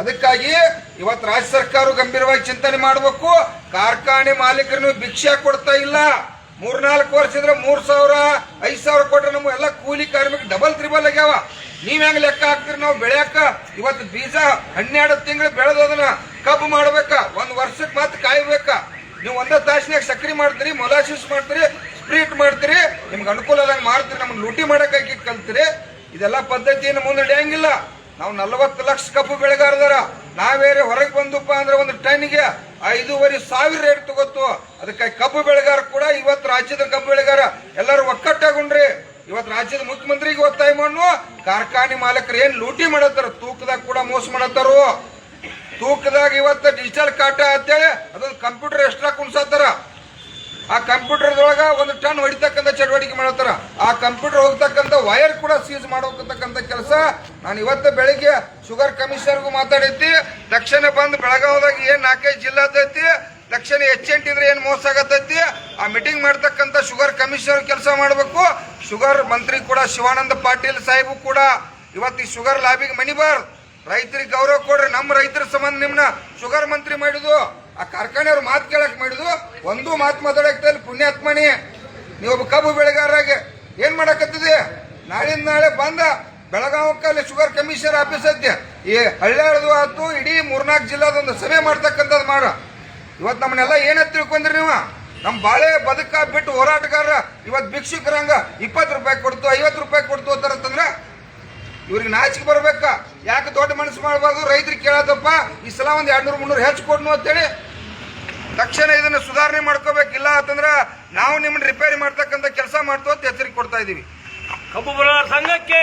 ಅದಕ್ಕಾಗಿ ಇವತ್ತು ರಾಜ್ಯ ಸರ್ಕಾರ ಗಂಭೀರವಾಗಿ ಚಿಂತನೆ ಮಾಡಬೇಕು. ಕಾರ್ಖಾನೆ ಮಾಲೀಕರನ್ನು ಭಿಕ್ಷೆ ಕೊಡ್ತಾ ಇಲ್ಲ. ಮೂರ್ನಾಲ್ಕು ವರ್ಷ ಇದ್ರೆ ಮೂರ್ ಸಾವಿರ, ಐದ್ ಸಾವಿರ ಕೊಟ್ರೆ ನಮ್ಗೆ ಎಲ್ಲ ಕೂಲಿ ಕಾರ್ಮಿಕ ಡಬಲ್ ತ್ರಿಬಲ್ ಆಗ್ಯಾವ. ನೀವ್ ಹೆಂಗ್ ಲೆಕ್ಕ ಹಾಕ್ತಿರಿ? ನಾವು ಬೆಳೆಯಕ ಇವತ್ತು ಬೀಜ ಹನ್ನೆರಡು ತಿಂಗಳು ಬೆಳೆದೋದನ್ನ ಕಬ್ಬು ಮಾಡ್ಬೇಕ. ಒಂದ್ ವರ್ಷಕ್ಕೆ ಮತ್ತೆ ಕಾಯ್ಬೇಕ. ನೀವು ಒಂದೇ ತಾಸಿನಾಗ ಸಕ್ರಿ ಮಾಡ್ತೀರಿ, ಮೊಲಾಸಿಸ್ ಮಾಡ್ತೀರಿ, ಸ್ಪ್ರೀಟ್ ಮಾಡ್ತೀರಿ. ನಿಮ್ಗೆ ಅನುಕೂಲ ಮಾಡ್ತೀರಿ ನಮ್ಗೆ ಲೂಟಿ ಮಾಡಕ್ಕಾಗಿ ಕಲ್ತೀರಿ. ಇದೆಲ್ಲ ಪದ್ಧತಿಯನ್ನು ಮುಂದೆ ನಡೆಯಂಗಿಲ್ಲ ನಾವು ನಲವತ್ತು ಲಕ್ಷ ಕಬ್ಬು ಬೆಳೆಗಾರದಾರ ನಾವೇರೆ ಹೊರಗೆ ಬಂದಪ್ಪ ಅಂದ್ರೆ ಒಂದು ಟನ್ಗೆ ಐದೂವರೆ ಸಾವಿರ ರೇಟ್ ತಗೋತು ಅದಕ್ಕೆ ಕಬ್ಬು ಬೆಳೆಗಾರ ಕೂಡ ಇವತ್ತು ರಾಜ್ಯದ ಕಬ್ಬು ಬೆಳೆಗಾರ. ಎಲ್ಲರೂ ಒಕ್ಕಟ್ಟಾಗೊಂಡ್ರಿ ಇವತ್ತು ರಾಜ್ಯದ ಮುಖ್ಯಮಂತ್ರಿಗೆ ಒತ್ತಾಯ ಮಾಡು ಕಾರ್ಖಾನೆ ಮಾಲಕರು ಏನ್ ಲೂಟಿ ಮಾಡತ್ತಾರ? ತೂಕದಾಗ ಕೂಡ ಮೋಸ ಮಾಡತ್ತಾರು. ತೂಕದಾಗ ಇವತ್ತು ಡಿಜಿಟಲ್ ಕಾಟ ಅಂತೇಳಿ ಅದೊಂದು ಕಂಪ್ಯೂಟರ್ ಎಕ್ಸ್ಟ್ರಾ ಕುಣ್ಸತ್ತಾರ. ಆ ಕಂಪ್ಯೂಟರ್ದೊಳಗ ಒಂದು ಟನ್ ಹೊಡಿತಕ್ಕಂಥ ಚಟುವಟಿಕೆ ಮಾಡತ್ತಾರ ಆ ಕಂಪ್ಯೂಟರ್ ಹೋಗ್ತಕ್ಕಂಥ ವೈರ್ ಕೂಡ ಸೀಸ್ ಮಾಡೋಕತಕ್ಕಂಥ ಕೆಲಸ. ನಾನು ಇವತ್ತು ಬೆಳಿಗ್ಗೆ ಶುಗರ್ ಕಮಿಷನರ್ಗೂ ಮಾತಾಡೈತಿ. ತಕ್ಷಣ ಬಂದು ಬೆಳಗಾವದಾಗ ಏನು ನಾಲ್ಕೈದು ಜಿಲ್ಲಾ ಐತಿ ತಕ್ಷಣ ಎಚ್ ಇದ್ರೆ ಏನು ಮೋಸ ಆಗತೈತಿ, ಆ ಮೀಟಿಂಗ್ ಮಾಡ್ತಕ್ಕಂಥ ಶುಗರ್ ಕಮಿಷನರ್ ಕೆಲಸ ಮಾಡಬೇಕು. ಶುಗರ್ ಮಂತ್ರಿ ಕೂಡ ಶಿವಾನಂದ ಪಾಟೀಲ್ ಸಾಹೇಬು ಕೂಡ ಇವತ್ತು ಈ ಶುಗರ್ ಲಾಬಿಗೆ ಮಣಿಬಾರ್ದು ರೈತರಿಗೆ ಗೌರವ ಕೊಡ್ರಿ ನಮ್ಮ ರೈತರ ಸಂಬಂಧ ನಿಮ್ಮನ್ನ ಶುಗರ್ ಮಂತ್ರಿ ಮಾಡಿದ್ದು. ಆ ಕಾರ್ಖಾನೆಯವ್ರ ಮಾತು ಕೇಳಕ್ ಮಾಡಿದ್ರು. ಒಂದು ಮಾತು ಮಾತಾಡಕ್ ಪುಣ್ಯಾತ್ಮನಿ. ನೀವೊಬ್ಬ ಕಬ್ಬು ಬೆಳೆಗಾರರಾಗಿ ಏನ್ ಮಾಡಕತ್ತಿದೆ ನಾಳಿಂದ ನಾಳೆ ಬಂದ ಬೆಳಗಾವಕ್ಕಲ್ಲಿ ಶುಗರ್ ಕಮಿಷನರ್ ಆಫೀಸ್ ಐತೆ. ಈ ಹಳ್ಳಿಯಾಳದು ಆತು ಇಡೀ ಮೂರ್ನಾಲ್ಕು ಜಿಲ್ಲಾದೊಂದು ಸಭೆ ಮಾಡ್ತಕ್ಕಂಥದ್ದು ಮಾಡ. ಇವತ್ತು ನಮ್ಮನ್ನೆಲ್ಲ ಏನ ತಿಳ್ಕೊಂಡ್ರಿ ನೀವು? ನಮ್ಮ ಬಾಳೆ ಬದುಕ ಬಿಟ್ಟು ಹೋರಾಟಗಾರ ಇವತ್ತು ಭಿಕ್ಷುಕರಂಗ ಇಪ್ಪತ್ತು ರೂಪಾಯಿ ಕೊಡ್ತು, ಐವತ್ತು ರೂಪಾಯಿ ಕೊಡ್ತು ಅಂತಾರಂತಂದ್ರೆ, ಇವ್ರಿಗೆ ನಾಚಿಕೆ ಬರ್ಬೇಕ? ಮನಸ್ಸು ಮಾಡಬಾರ್ದು, ರೈತರಿಗೆ ಕೇಳೋದಪ್ಪ. ಈ ಸಲ ಒಂದು ಎರಡು ನೂರು ಮುನ್ನೂರು ಹೆಚ್ಚು ಕೊಡ್ನು ಅಂತೇಳಿ ತಕ್ಷಣ ಇದನ್ನು ಸುಧಾರಣೆ ಮಾಡ್ಕೋಬೇಕಿಲ್ಲ ಅಂತಂದ್ರೆ ನಾವು ನಿಮ್ಮನ್ನ ರಿಪೇರಿ ಮಾಡ್ತಕ್ಕಂಥ ಕೆಲಸ ಮಾಡ್ತೋ ಅಂತ ಎಚ್ಚರಿಕೆ ಕೊಡ್ತಾ ಇದ್ದೀವಿ ಕಬ್ಬು ಕಬ್ಬು ಸಂಘಕ್ಕೆ.